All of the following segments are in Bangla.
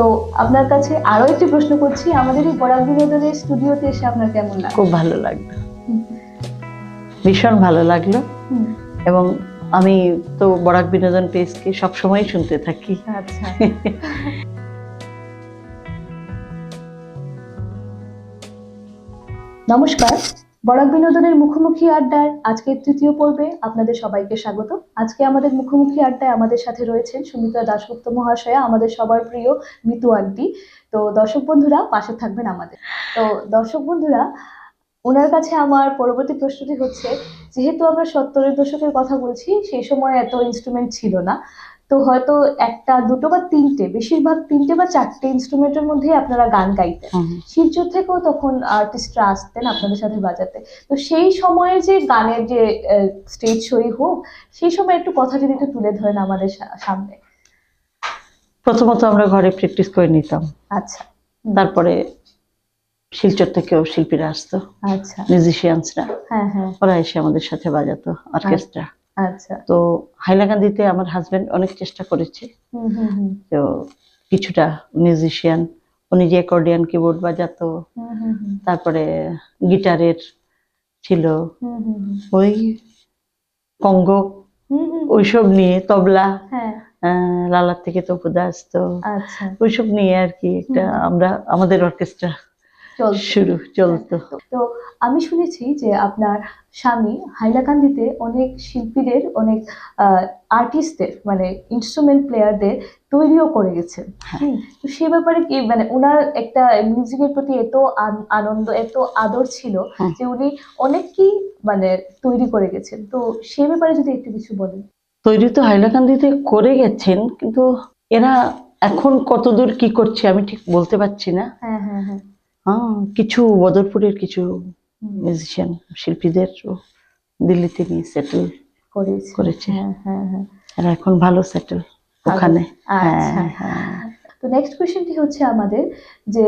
তো আপনার কাছে আরও একটি প্রশ্ন করছি আমাদের এই বরাক বিনোদনের স্টুডিওতে এসে আপনার কেমন লাগে খুব ভালো লাগল। ভীষণ ভালো লাগল। এবং আমি তো বরাক বিনোদন পেজকে সবসময় শুনতে থাকি। আচ্ছা। নমস্কার। বরাক বিনোদনের মুখোমুখি আড্ডার আজকের তৃতীয় পর্বে আপনাদের সবাইকে স্বাগত। আজকে আমাদের মুখোমুখি আড্ডায় আমাদের সাথে রয়েছেন সুমিত্রা দাশগুপ্ত মহাশয়া, আমাদের সবার প্রিয় মিতু আন্টি। তো দর্শক বন্ধুরা, পাশে থাকবেন আমাদের। তো দর্শক বন্ধুরা, ওনার কাছে আমার পরবর্তী প্রশ্নটি হচ্ছে, যেহেতু আমরা সত্তরের দশকের কথা বলছি, সেই সময় এত ইনস্ট্রুমেন্ট ছিল না। তো হয়তো একটা দুটো বা তিনটে বেশিরভাগ তিনটে বা চারটে ইনস্ট্রুমেন্টের মধ্যেই আপনারা গান গাইতেন। শিলচর থেকেও তখন আর্টিস্টরা আসতেন আপনাদের সাথে বাজাতে। তো সেই সময়ে যে গানের যে স্টেজ শোই হোক সেই সময় একটু কথা যদি একটু তুলে ধরেন আমাদের সামনে। প্রথমত আমরা ঘরে প্র্যাকটিস করে নিতাম। আচ্ছা। তারপরে শিলচর থেকেও শিল্পীরা আসতো। আচ্ছা। মিউজিশিয়ানসরা হ্যাঁ হ্যাঁ। ওরা এসে আমাদের সাথে বাজাতো অর্কেস্ট্রা আচ্ছা। তো হাইলাকান্দিতে আমার হাজবেন্ড অনেক চেষ্টা করেছে। তো কিছুটা মিউজিশিয়ান উনি যে অ্যাকর্ডিয়ান কিবোর্ড বাজাতো তারপরে গিটারের ছিল। ওই কঙ্গো ওইসব নিয়ে তবলা হ্যাঁ। লালার থেকে তপুদা আসতো আচ্ছা। ওইসব নিয়ে আর কি একটা আমরা আমাদের অর্কেস্ট্রা শুরু চলতো। তো আমি শুনেছি যে আপনার স্বামী হাইলাকান্দিতে অনেক শিল্পীদের অনেক আর্টিস্টদের মানে ইনস্ট্রুমেন্ট প্লেয়ারদের তৈরিও করে গেছেন। হ্যাঁ। তো সে ব্যাপারে কি মানে ওনার একটা মিউজিকের প্রতি এত আনন্দ এত আদর ছিল যে উনি অনেককেই মানে তৈরি করে গেছেন। তো সে ব্যাপারে যদি একটু কিছু বলেন। তৈরি তো হাইলাকান্দিতে করে গেছেন কিন্তু এরা এখন কতদূর কি করছে আমি ঠিক বলতে পারছি না। হ্যাঁ হ্যাঁ হ্যাঁ। হ্যাঁ কিছু বদরপুরের কিছু মিউজিশিয়ান শিল্পীদের দিল্লিতে নিয়ে সেটেল করেছে। হ্যাঁ হ্যাঁ হ্যাঁ। এরা এখন ভালো সেটেল ওখানে। আচ্ছা। হ্যাঁ হ্যাঁ। তো নেক্সট কোয়েশ্চেনটি হচ্ছে আমাদের যে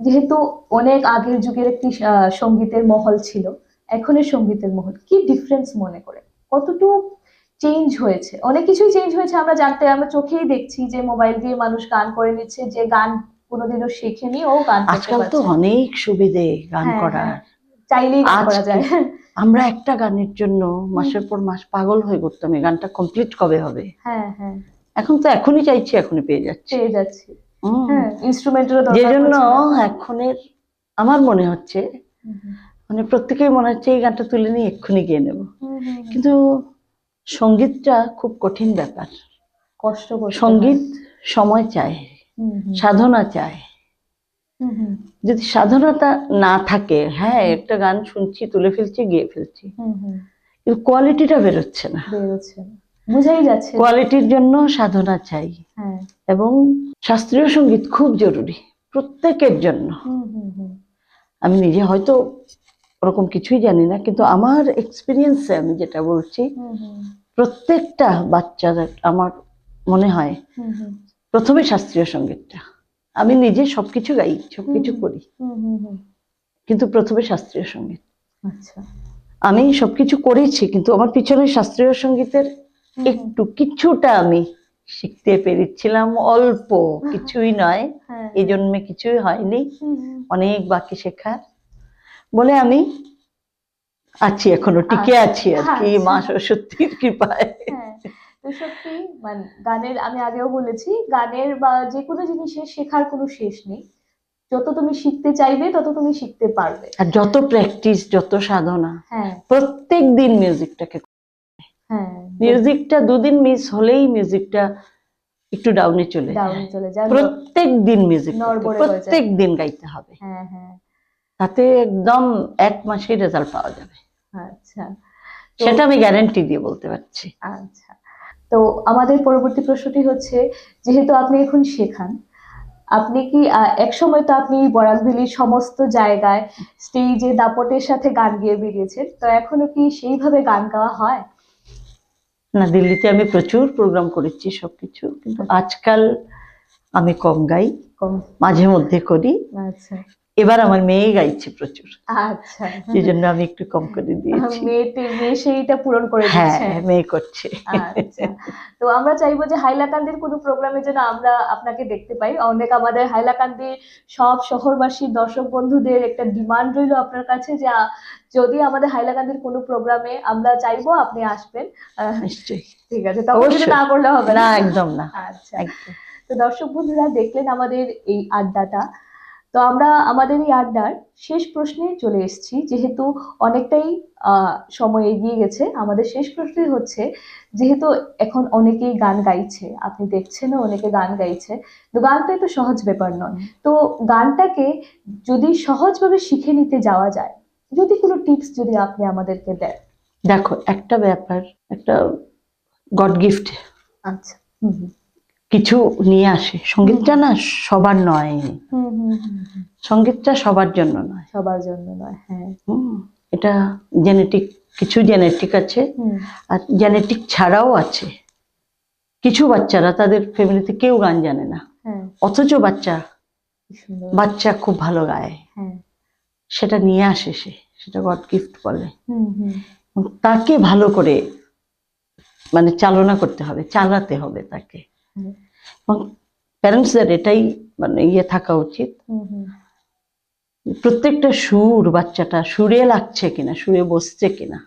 যেহেতু অনেক আগের যুগের একটি সঙ্গীতের মহল ছিল এখনের সঙ্গীতের মহল কি ডিফারেন্স মনে করে? কতটুকু চেঞ্জ হয়েছে? অনেক কিছুই চেঞ্জ হয়েছে আমরা জানতে আমরা চোখেই দেখছি যে মোবাইল দিয়ে মানুষ গান করে নিচ্ছে যে গান কোনোদিনও শেখেনি ও গান আজকাল তো অনেক সুবিধে গান হ্যাঁ, করার। হ্যাঁ। চাইলেই গান করা যায়। আমরা একটা গানের জন্য মাসের পর মাস পাগল হয়ে করতাম এই গানটা কমপ্লিট কবে হবে? হ্যাঁ হ্যাঁ। এখন তো এখনই চাইছি এখনই পেয়ে যাচ্ছি। পেয়ে যাচ্ছি। হুম। হ্যাঁ ইনস্ট্রুমেন্টেরও যে জন্য এখনের আমার মনে হচ্ছে মানে প্রত্যেকেই মনে হচ্ছে এই গানটা তুলে নিয়ে এক্ষুনি গিয়ে নেব। কিন্তু সঙ্গীতটা খুব কঠিন ব্যাপার। কষ্ট সংগীত সময় চায়। সাধনা চায়। যদি সাধনাটা না থাকে হ্যাঁ একটা গান শুনছি তুলে ফেলছি গিয়ে ফেলছি। কিন্তু কোয়ালিটিটা বেরোচ্ছে না। বোঝাই যাচ্ছে কোয়ালিটির জন্য সাধনা চাই। হ্যাঁ। এবং শাস্ত্রীয় সংগীত খুব জরুরি প্রত্যেকের জন্য। আমি নিজে হয়তো ওরকম কিছুই জানি না কিন্তু আমার এক্সপিরিয়েন্সে আমি যেটা বলছি প্রত্যেকটা বাচ্চাদের আমার মনে হয় প্রথমে শাস্ত্রীয় সঙ্গীতটা। আমি নিজে সবকিছু গাই সবকিছু করি। কিন্তু প্রথমে শাস্ত্রীয় সংগীত। আচ্ছা। আমি সবকিছু করেছি কিন্তু আমার পিছনে শাস্ত্রীয় সঙ্গীতের একটু কিছুটা আমি শিখতে পেরেছিলাম অল্প কিছুই নয়। হ্যাঁ। এই জন্মে কিছুই হয়নি। অনেক বাকি শেখার। বলে আমি আছি এখনও টিকে আছি আর কি আচ্ছা। মা সরস্বতীর কৃপায়। হ্যাঁ। তো সত্যি মানে গানের আমি আগেও বলেছি গানের বা যে কোনো জিনিসের শেখার কোনো শেষ নেই। যত তুমি শিখতে চাইবে তত তুমি শিখতে পারবে। আর যত প্র্যাকটিস যত সাধনা হ্যাঁ। প্রত্যেক দিন মিউজিকটাকে হ্যাঁ। মিউজিকটা দুদিন মিস হলেই মিউজিকটা একটু ডাউনে চলে যায়। ডাউনে চলে যায়। প্রত্যেক দিন মিউজিক। প্রত্যেক দিন গাইতে হবে। হ্যাঁ হ্যাঁ। তাতে একদম এক মাসে রেজাল্ট পাওয়া যাবে। আচ্ছা। সেটা আমি গ্যারান্টি দিয়ে বলতে পারছি। আচ্ছা। তো আমাদের পরবর্তী প্রশ্নটি হচ্ছে যেহেতু আপনি এখন শেখান আপনি কি এক সময় তো আপনি বরাকভেলির সমস্ত জায়গায় স্টেজে দাপটের সাথে গান গেয়ে বেরিয়েছেন তো এখনও কি সেইভাবে গান গাওয়া হয়? না দিল্লিতে আমি প্রচুর প্রোগ্রাম করেছি সবকিছু কিন্তু আজকাল আমি কম গাই কম। মাঝে মধ্যে করি। আচ্ছা। এবার আমার মেয়ে গাইছে প্রচুর। আচ্ছা। সেই জন্য আমি একটু কম করে দিয়েছি। মেয়েতে মেয়ে সেইটা পূরণ করে দিচ্ছে। হ্যাঁ মেয়ে করছে। আচ্ছা। তো আমরা চাইব যে হাইলাকান্দির কোনো প্রোগ্রামের যেন আমরা আপনাকে দেখতে পাই। অনেক আমাদের হাইলাকান্দি সব শহরবাসী দর্শক বন্ধুদের একটা ডিমান্ড রইল আপনার কাছে যে যদি আমাদের হাইলাকান্দির কোনো প্রোগ্রামে আমরা চাইব আপনি আসবেন। নিশ্চয়ই। ঠিক আছে তখন না করলে হবে না। একদম না। আচ্ছা। তো দর্শক বন্ধুরা দেখলেন আমাদের এই আড্ডাটা। তো আমরা আমাদের এই আড্ডার শেষ প্রশ্নে চলে এসেছি। যেহেতু অনেকটাই সময় এগিয়ে গেছে আমাদের শেষ প্রশ্নই হচ্ছে যেহেতু এখন অনেকেই গান গাইছে আপনি দেখছেন অনেকে গান গাইছে তো গানটাই তো সহজ ব্যাপার নয়। তো গানটাকে যদি সহজভাবে শিখে নিতে যাওয়া যায় যদি কোনো টিপস যদি আপনি আমাদেরকে দেন। দেখো একটা ব্যাপার একটা গড গিফট। আচ্ছা হুম হুম। কিছু নিয়ে আসে। সঙ্গীতটা না সবার নয়। সঙ্গীতটা সবার জন্য নয়। সবার জন্য নয় হ্যাঁ। এটা জেনেটিক কিছু জেনেটিক আছে। আর জেনেটিক ছাড়াও আছে। কিছু বাচ্চারা তাদের ফ্যামিলিতে কেউ গান জানে না। হ্যাঁ। অথচ বাচ্চা বাচ্চা খুব ভালো গায়। হ্যাঁ। সেটা নিয়ে আসে সে সেটা গড গিফট বলে। হুম হুম। তাকে ভালো করে মানে চালনা করতে হবে চালাতে হবে তাকে। এবং প্যারেন্টসদের এটাই মানে ইয়ে থাকা উচিত প্রত্যেকটা সুর বাচ্চাটা সুরে লাগছে কিনা সুরে বসছে কিনা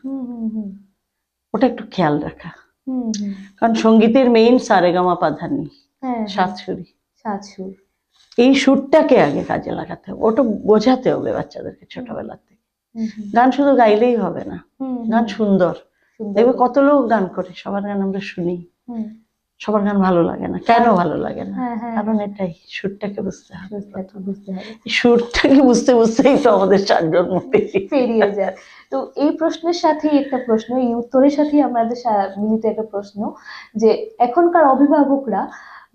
ওটা একটু খেয়াল রাখা কারণ সঙ্গীতের মেইন সারেগামা পাধানি হ্যাঁ সাত সুরি সাত সুর এই সুরটাকে আগে কাজে লাগাতে হবে ওটা বোঝাতে হবে বাচ্চাদেরকে ছোটবেলা থেকে গান শুধু গাইলেই হবে না গান সুন্দর। দেখবে কত লোক গান করে সবার গান আমরা শুনি সবার গান ভালো লাগে না। কেন ভালো লাগে না? হ্যাঁ হ্যাঁ। কারণ এটাই সুরটাকে বুঝতে হবে। সুরটাকে বুঝতে বুঝতেই তো আমাদের চার জন্ম পেরিয়ে যায়। তো এই প্রশ্নের সাথেই একটা প্রশ্ন এই উত্তরের সাথেই আমাদের মিলিত একটা প্রশ্ন যে এখনকার অভিভাবকরা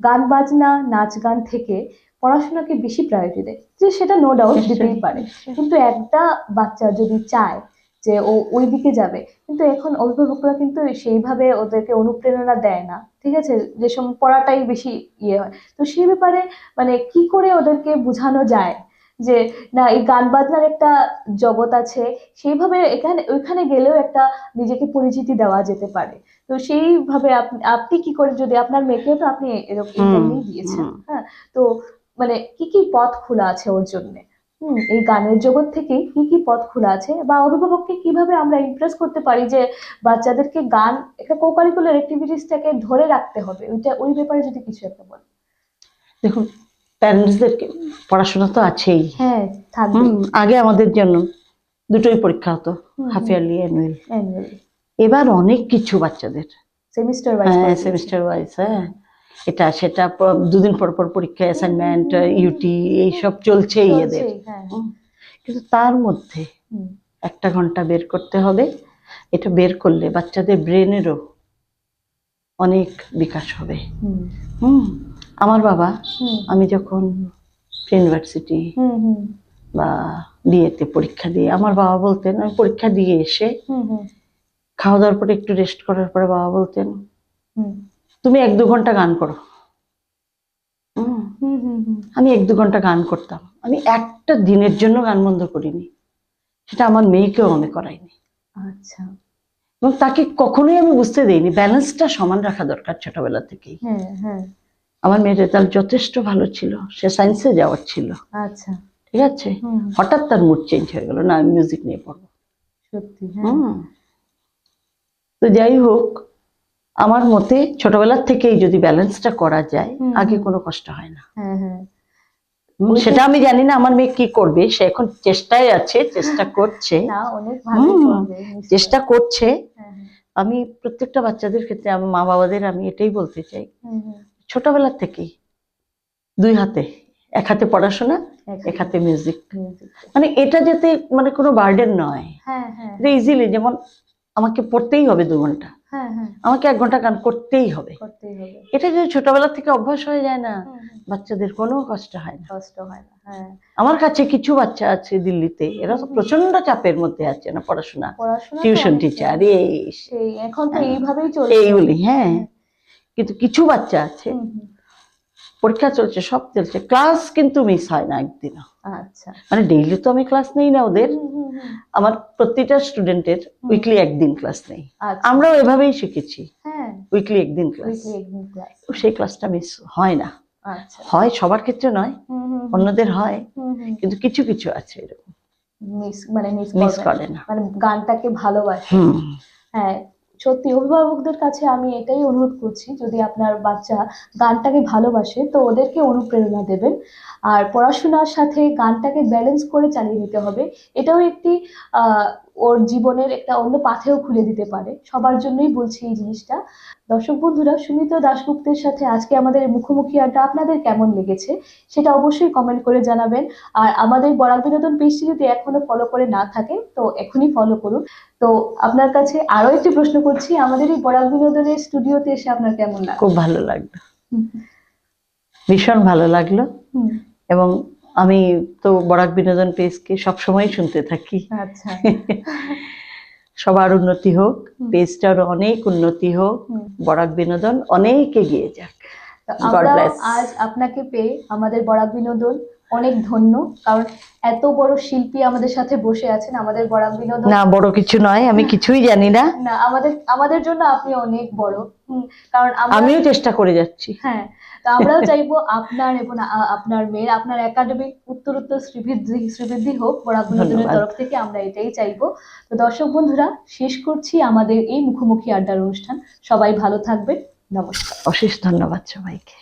গান বাজনা নাচ গান থেকে পড়াশোনাকে বেশি প্রায়োরিটি দেয়। যে সেটা নো ডাউট দিতেই পারে। কিন্তু একটা বাচ্চা যদি চায় যে ও ওই দিকে যাবে। কিন্তু এখন অভিভাবকরা কিন্তু সেইভাবে ওদেরকে অনুপ্রেরণা দেয় না ঠিক আছে? যে সব পড়াটাই বেশি ইয়ে হয়। তো সেই ব্যাপারে মানে কি করে ওদেরকে বোঝানো যায় যে না এই গান বাজনার একটা জগৎ আছে সেইভাবে এখানে ওইখানে গেলেও একটা নিজেকে পরিচিতি দেওয়া যেতে পারে। তো সেইভাবে আপনি আপনি কি করে যদি আপনার মেয়েকেও তো আপনি এরকম দিয়েছেন হ্যাঁ? তো মানে কি কি পথ খোলা আছে ওর জন্য? হুম এই গানের জগৎ থেকে কি কি পথ খোলা আছে বা অভিভাবককে কীভাবে আমরা ইমপ্রেস করতে পারি যে বাচ্চাদেরকে গান একটা কোকারিকুলার অ্যাক্টিভিটিসটাকে ধরে রাখতে হবে? ওইটা ওই ব্যাপারে যদি কিছু একটা বলেন দেখুন প্যারেন্টসদেরকে পড়াশোনা তো আছেই। হ্যাঁ আগে আমাদের জন্য দুটোই পরীক্ষা হতো হাফ ইয়ারলি অ্যানুয়াল অ্যানুয়ালি এবার অনেক কিছু বাচ্চাদের। সেমিস্টার ওয়াইজ হ্যাঁ সেমিস্টার ওয়াইজ হ্যাঁ। এটা সেটা দুদিন পর পর পরীক্ষা অ্যাসাইনমেন্ট ইউটি এইসব চলছেই এদের। হ্যাঁ কিন্তু তার মধ্যে একটা ঘণ্টা বের করতে হবে। এটা বের করলে বাচ্চাদের ব্রেনেরও অনেক বিকাশ হবে। হুম, আমার বাবা আমি যখন ইউনিভার্সিটি হুম, হুম, বা বিয়েতে পরীক্ষা দিয়ে আমার বাবা বলতেন আমি পরীক্ষা দিয়ে এসে হুম, হুম, খাওয়া দাওয়ার পরে একটু রেস্ট করার পরে বাবা বলতেন তুমি এক দু ঘণ্টা গান করো। আমি এক দু ঘণ্টা গান করতাম। আমি একটা দিনের জন্য গান বন্ধ করিনি। সেটা আমার মেয়েকেও আমি করাইনি আচ্ছা। এবং তাকে কখনোই আমি বুঝতে দেইনি। ব্যালেন্সটা সমান রাখা দরকার ছোটবেলা থেকেই। হ্যাঁ হ্যাঁ। আমার মেয়ের রেজাল্ট যথেষ্ট ভালো ছিল। সে সায়েন্সে যাওয়ার ছিল। আচ্ছা। ঠিক আছে? হঠাৎ তার মুড চেঞ্জ হয়ে গেল। না আমি মিউজিক নিয়ে পড়ব। সত্যি হ্যাঁ। তো যাই হোক আমার মতে ছোটবেলার থেকেই যদি ব্যালেন্সটা করা যায় আগে কোনো কষ্ট হয় না। হ্যাঁ হ্যাঁ সেটা আমি জানি না আমার মেয়ে কি করবে সে এখন চেষ্টায় আছে চেষ্টা করছে। চেষ্টা করছে। হ্যাঁ, হ্যাঁ, আমি প্রত্যেকটা বাচ্চাদের ক্ষেত্রে আমার মা বাবাদের আমি এটাই বলতে চাই। ছোটবেলার থেকেই দুই হাতে এক হাতে পড়াশোনা এক হাতে মিউজিক মানে এটা যাতে মানে কোনো বার্ডেন নয়। হ্যাঁ হ্যাঁ। ইজিলি যেমন আমাকে পড়তেই হবে দু ঘণ্টা। হ্যাঁ হ্যাঁ আমাকে এক ঘণ্টা গান করতেই হবে। এটা যদি ছোটবেলা থেকে অভ্যাস হয়ে যায় না বাচ্চাদের কোনো কষ্ট হয় না। কষ্ট হয় না হ্যাঁ। আমার কাছে কিছু বাচ্চা আছে দিল্লিতে এরা তো প্রচণ্ড চাপের মধ্যে আছে না পড়াশোনা। টিউশন টিচার এই এখন তো হ্যাঁ। এইভাবেই চলছে। এইগুলি হ্যাঁ। কিন্তু কিছু বাচ্চা আছে পরীক্ষা চলছে সব চলছে। ক্লাস কিন্তু মিস হয় না একদিনও। আচ্ছা। মানে ডেইলি তো আমি ক্লাস নেই না ওদের। আমার প্রতিটা স্টুডেন্টের উইকলি একদিন ক্লাস নেই। আচ্ছা। আমরাও এভাবেই শিখেছি। হ্যাঁ। উইকলি একদিন ক্লাস উইকলি সেই ক্লাসটা মিস হয় না। আচ্ছা। হয় সবার ক্ষেত্রে নয় অন্যদের হয়। কিন্তু কিছু কিছু আছে এরকম। মিস মানে মিস করে না। মানে গানটাকে ভালোবাসে। হ্যাঁ সত্যি অভিভাবকদের কাছে আমি এটাই অনুরোধ করছি যদি আপনার বাচ্চা গানটাকে ভালোবাসে তো ওদেরকে অনুপ্রেরণা দেবেন। আর পড়াশোনার সাথে গানটাকে ব্যালেন্স করে চালিয়ে নিতে হবে। এটাও একটি আহ, ওর জীবনের একটা অন্য পাথেও খুলে দিতে পারে। সবার জন্যই বলছি এই জিনিসটা। দর্শক বন্ধুরা সুমিত দাশগুপ্তের সাথে আজকে আমাদের মুখোমুখি আড্ডা আপনাদের কেমন লেগেছে সেটা অবশ্যই কমেন্ট করে জানাবেন। আর আমাদের বরাক বিনোদন পেজটি যদি এখনও ফলো করে না থাকে তো এখনই ফলো করুন। তো আপনার কাছে আরও একটি প্রশ্ন করছি আমাদের এই বরাক বিনোদনের স্টুডিওতে এসে আপনার কেমন লাগে খুব ভালো লাগল। ভীষণ ভালো লাগল। এবং আমি তো বরাক বিনোদন পেজকে সবসময় শুনতে থাকি আচ্ছা সবার উন্নতি হোক। পেজটার অনেক উন্নতি হোক। বরাক বিনোদন অনেক এগিয়ে যাক. আজ আপনাকে পেয়ে আমাদের বরাক বিনোদন অনেক ধন্য কারণ এত বড় শিল্পী আমাদের সাথে বসে আছেন আমাদের বরাক বিনোদন না বড় কিছু নয় আমি কিছুই জানি না না আমাদের আমাদের জন্য আপনি অনেক বড় কারণ আমিও চেষ্টা করে যাচ্ছি। হ্যাঁ তো আমরাও চাইব আপনার এবং আপনার মেয়ের আপনার একাডেমিক উত্তর উত্তর শ্রীবৃদ্ধি শ্রীবৃদ্ধি হোক বিনোদনের তরফ থেকে আমরা এটাই চাইব। তো দর্শক বন্ধুরা শেষ করছি আমাদের এই মুখোমুখি আড্ডার অনুষ্ঠান। সবাই ভালো থাকবেন। নমস্কার। অশেষ ধন্যবাদ সবাইকে।